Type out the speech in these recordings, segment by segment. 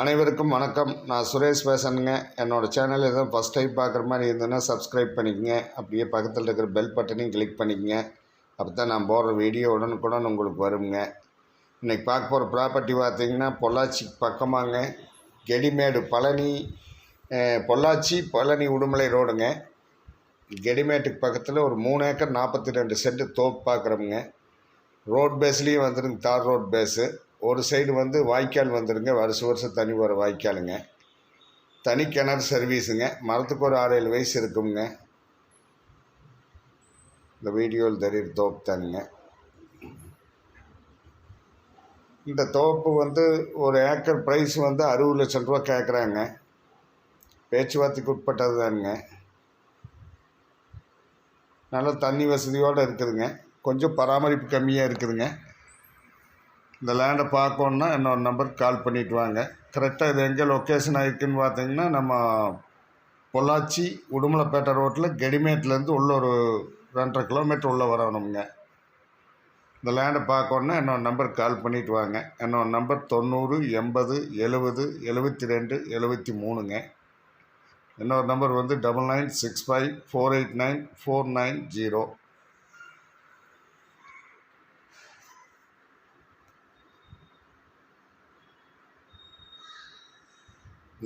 அனைவருக்கும் வணக்கம். நான் சுரேஷ் பேசணுங்க என்னோடய சேனல் எதுவும் ஃபஸ்ட் டைம் பார்க்குற மாதிரி இருந்ததுன்னா சப்ஸ்கிரைப் பண்ணிக்கங்க. அப்படியே பக்கத்தில் இருக்கிற பெல் பட்டனையும் கிளிக் பண்ணிக்கங்க. அப்போ தான் நான் போடுற வீடியோ உடனுக்குடன் உங்களுக்கு வருங்க. இன்றைக்கி பார்க்க போகிற ப்ராப்பர்ட்டி பார்த்தீங்கன்னா பொள்ளாச்சி பக்கமாங்க. கெடிமேடு பழனி பொள்ளாச்சி பழனி உடுமலை ரோடுங்க. கெடிமேட்டுக்கு பக்கத்தில் ஒரு மூணு ஏக்கர் நாற்பத்தி ரெண்டு சென்ட் தோப்பு பார்க்குறோமுங்க ரோட் பேஸ்லேயும் வந்துருங்க. தார் ரோட் பேஸு ஒரு சைடு வந்து வாய்க்கால் வந்துடுங்க வருஷம் வருஷம் தண்ணி போகிற வாய்க்காலுங்க. தனி கிணறு சர்வீஸுங்க. மரத்துக்கு ஒரு ஆறு ஏழு வயசு இருக்குங்க இந்த வீடியோவில் தெரியுற தோப்பு தானுங்க. இந்த தோப்பு வந்து ஒரு ஏக்கர் ப்ரைஸ் வந்து அறுபது லட்சம் ரூபா கேட்குறாங்க பேச்சுவார்த்தைக்கு உட்பட்டது தானுங்க. நல்ல தண்ணி வசதியோடு இருக்குதுங்க. கொஞ்சம் பராமரிப்பு கம்மியாக இருக்குதுங்க. இந்த லேண்டை பார்க்கணுன்னா என்னோட நம்பருக்கு கால் பண்ணிட்டு வாங்க. கரெக்டாக இது எங்கே லொக்கேஷன் ஆகிருக்குன்னு பார்த்தீங்கன்னா நம்ம பொள்ளாச்சி உடுமலைப்பேட்டை ரோட்டில் கெடிமேட்லேருந்து உள்ள ஒரு ரெண்டரை கிலோமீட்டர் உள்ளே வரணுங்க இந்த லேண்டை பார்க்கணுன்னா என்னோட நம்பருக்கு கால் பண்ணிட்டு வாங்க. என்னோட நம்பர் தொண்ணூறு எண்பது எழுபது எழுபத்தி ரெண்டு எழுபத்தி மூணுங்க என்னோட நம்பர் வந்து double nine six five four eight nine four nine zero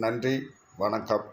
நன்றி வணக்கம்.